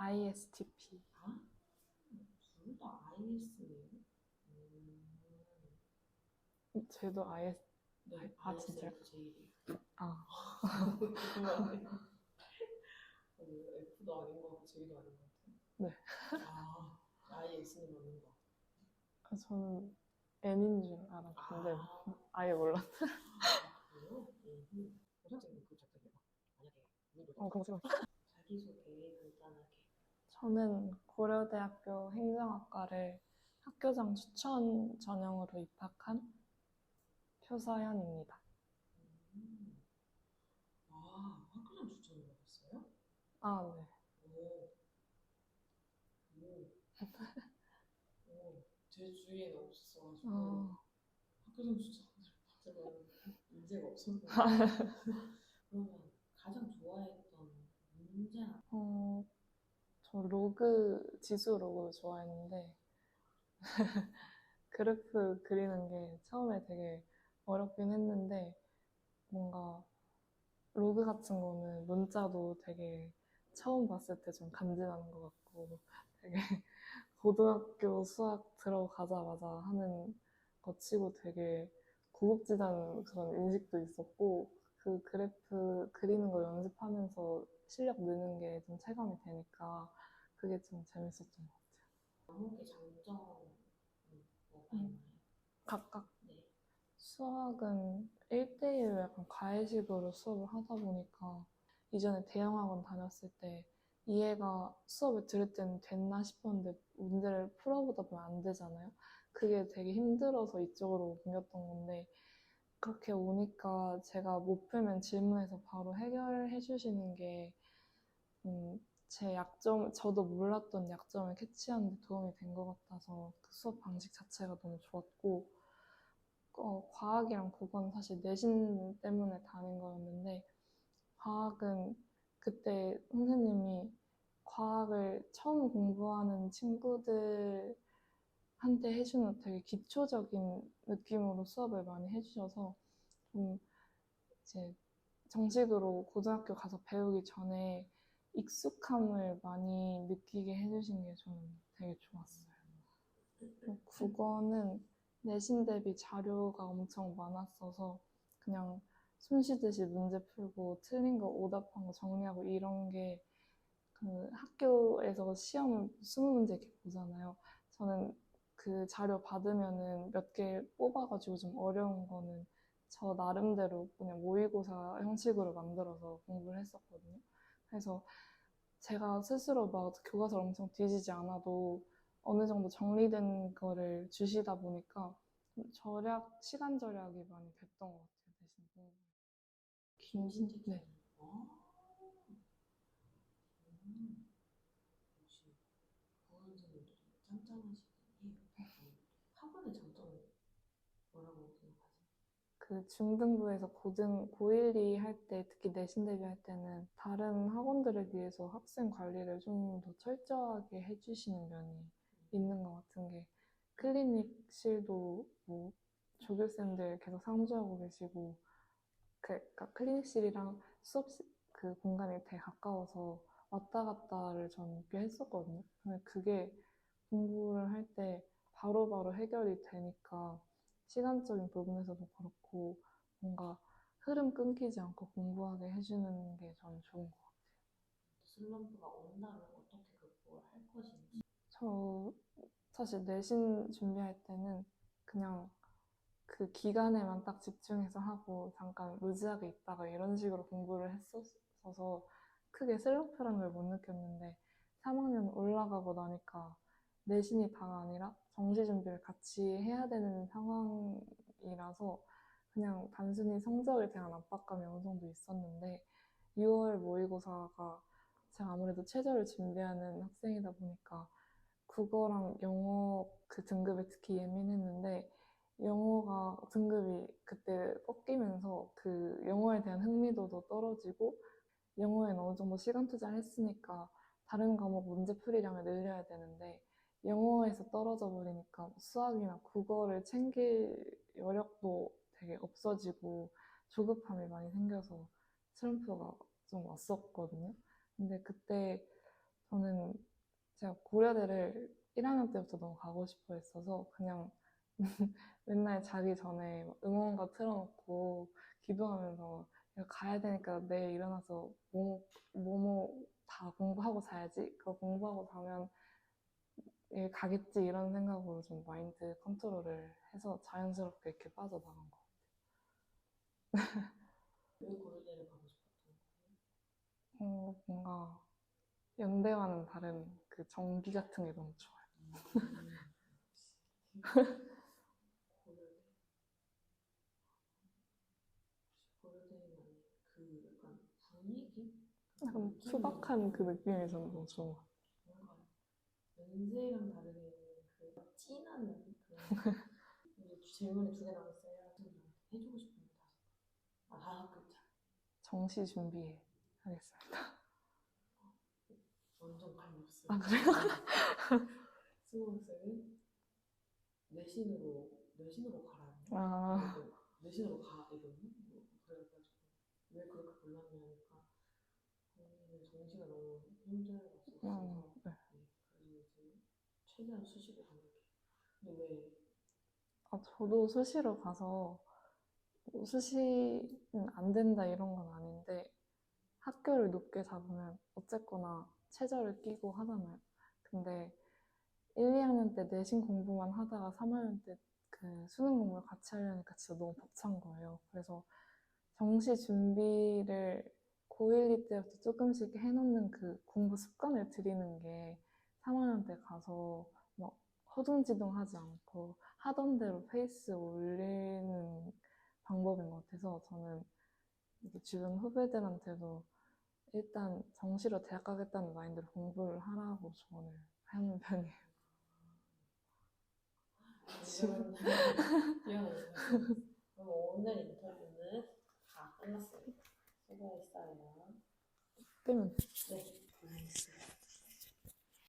ISTP. 아? 둘다 IS네요? 음. 쟤도 IS. 네, 아, 진짜요? ISFJ예요. 아, 어, F도 아닌 것 같고 J도 아닌 것 같아요. 네. 아, IS는 맞는 것 아, 저는 N인 줄 알았는데 아. 아예 몰랐. 같아요. 음. 선생님 그 작가님 만약에 오늘도 어, 싫어. 자기소개. 저는 고려대학교 행정학과를 학교장 추천 전형으로 입학한 표서연입니다. 음. 아, 학교장 추천을 받았어요? 아, 네. 오. 오. 오. 제 주위에는 없었어가지고 어, 학교장 추천을 받으면 문제가 없었는데 그러면 가장 좋아했던 문제나 어, 저 로그, 지수 로그 좋아했는데, 그래프 그리는 게 처음에 되게 어렵긴 했는데, 뭔가 로그 같은 거는 문자도 되게 처음 봤을 때 좀 간지나는 것 같고, 되게 고등학교 수학 들어가자마자 하는 것 치고 되게 고급지다는 그런 인식도 있었고, 그 그래프 그리는 거 연습하면서 실력 느는 게 좀 체감이 되니까 그게 좀 재밌었던 것 같아요. 과목의 장점은 뭐가 음. 있나요? 각각 네. 수학은 1대1로 약간 과외식으로 수업을 하다 보니까 이전에 대형학원 다녔을 때 이해가 수업을 들을 때는 됐나 싶었는데 문제를 풀어보다 보면 안 되잖아요. 그게 되게 힘들어서 이쪽으로 옮겼던 건데 그렇게 오니까 제가 못 풀면 질문해서 바로 해결해 주시는 게 음, 제 약점, 저도 몰랐던 약점을 캐치하는 데 도움이 된 것 같아서 그 수업 방식 자체가 너무 좋았고 어, 과학이랑 국어는 사실 내신 때문에 다닌 거였는데 과학은 그때 선생님이 과학을 처음 공부하는 친구들한테 해주는 되게 기초적인 느낌으로 수업을 많이 해주셔서 좀 이제 정식으로 고등학교 가서 배우기 전에 익숙함을 많이 느끼게 해주신 게 저는 되게 좋았어요. 국어는 내신 대비 자료가 엄청 많았어서 그냥 손 쉬듯이 문제 풀고 틀린 거 오답한 거 정리하고 이런 게 그 학교에서 시험을 20문제 이렇게 보잖아요. 저는 그 자료 받으면은 몇 개 뽑아가지고 좀 어려운 거는 저 나름대로 그냥 모의고사 형식으로 만들어서 공부를 했었거든요. 그래서 제가 스스로 막 교과서를 엄청 뒤지지 않아도 어느 정도 정리된 거를 주시다 보니까 절약, 시간 절약이 많이 됐던 것 같아요, 대신. 김신택 네. 짱짱하시긴 해요. 학원의 장점은 뭐라고 생각하세요? 그 중등부에서 고등, 고1, 2할 때, 특히 내신 대비 할 때는 다른 학원들에 비해서 학생 관리를 좀 더 철저하게 해주시는 면이 있는 것 같은 게 클리닉실도 뭐 조교쌤들 계속 상주하고 계시고 그, 그러니까 클리닉실이랑 수업실 그 공간이 되게 가까워서 왔다 갔다를 저는 꽤 했었거든요. 근데 그게 공부를 할 때 바로바로 해결이 되니까 시간적인 부분에서도 그렇고 뭔가 흐름 끊기지 않고 공부하게 해주는 게 저는 좋은 것 같아요. 슬럼프가 온다면 어떻게 극복을 할 것인지. 저 사실 내신 준비할 때는 그냥 그 기간에만 딱 집중해서 하고 잠깐 루즈하게 있다가 이런 식으로 공부를 했었어서 크게 슬럼프라는 걸 못 느꼈는데 3학년 올라가고 나니까 내신이 다가 아니라 정시 준비를 같이 해야 되는 상황이라서 그냥 단순히 성적에 대한 압박감이 어느 정도 있었는데 6월 모의고사가 제가 아무래도 최저를 준비하는 학생이다 보니까 국어랑 영어 그 등급에 특히 예민했는데 영어가 등급이 그때 꺾이면서 그 영어에 대한 흥미도도 떨어지고 영어에는 어느 정도 시간 투자를 했으니까 다른 과목 문제 풀이량을 늘려야 되는데 영어에서 떨어져 버리니까 수학이나 국어를 챙길 여력도 되게 없어지고 조급함이 많이 생겨서 슬럼프가 좀 왔었거든요. 근데 그때 저는 제가 고려대를 1학년 때부터 너무 가고 싶어 했어서 그냥 맨날 자기 전에 막 응원가 틀어놓고 기도하면서 가야 되니까 내일 일어나서 뭐, 뭐뭐 다 공부하고 자야지. 그거 공부하고 자면 일 가겠지 이런 생각으로 좀 마인드 컨트롤을 해서 자연스럽게 이렇게 빠져나간 거. 왜 고려대를 가고 싶었던 어, 뭔가 연대와는 다른 그 정기 같은 게 너무 좋아요. 거예요? 고려대. 고려대만의 그 약간 분위기? 약간 투박한 그 느낌이 저는 너무 좋은 것 같아요. 연세랑 다르게 그 진한 그런 이제 질문이 두 개 남았어요. 해주고 싶은 거 다섯 아 다섯 글자. 정시 준비해 하겠습니다. 완전 갈렸어요. 아, 그래요? 스모스는 내신으로 내신으로 가라는 거. 아, 그래서 내신으로 가 이거는 뭐 그래가지고 왜 그렇게 골랐냐니까 본인은 정시가 너무 힘들었어서 음, 최대한 수시로 가는 게 근데 왜 아, 저도 수시로 가서 뭐 수시는 안 된다 이런 건 아닌데 학교를 높게 잡으면 어쨌거나 최저를 끼고 하잖아요. 근데 1, 2학년 때 내신 공부만 하다가 3학년 때 그 수능 공부를 같이 하려니까 진짜 너무 벅찬 거예요. 그래서 정시 준비를 고1, 2 때부터 조금씩 해놓는 그 공부 습관을 들이는 게 3학년 때 가서 막 허둥지둥 하지 않고 하던 대로 페이스 올리는 방법인 것 같아서 저는 주변 후배들한테도 일단 정시로 대학 가겠다는 마인드로 공부를 하라고 조언을 하는 편이에요. 지금. 그럼 오늘 인터뷰는 다 끝났어요. 수고했어요. 끄면 네.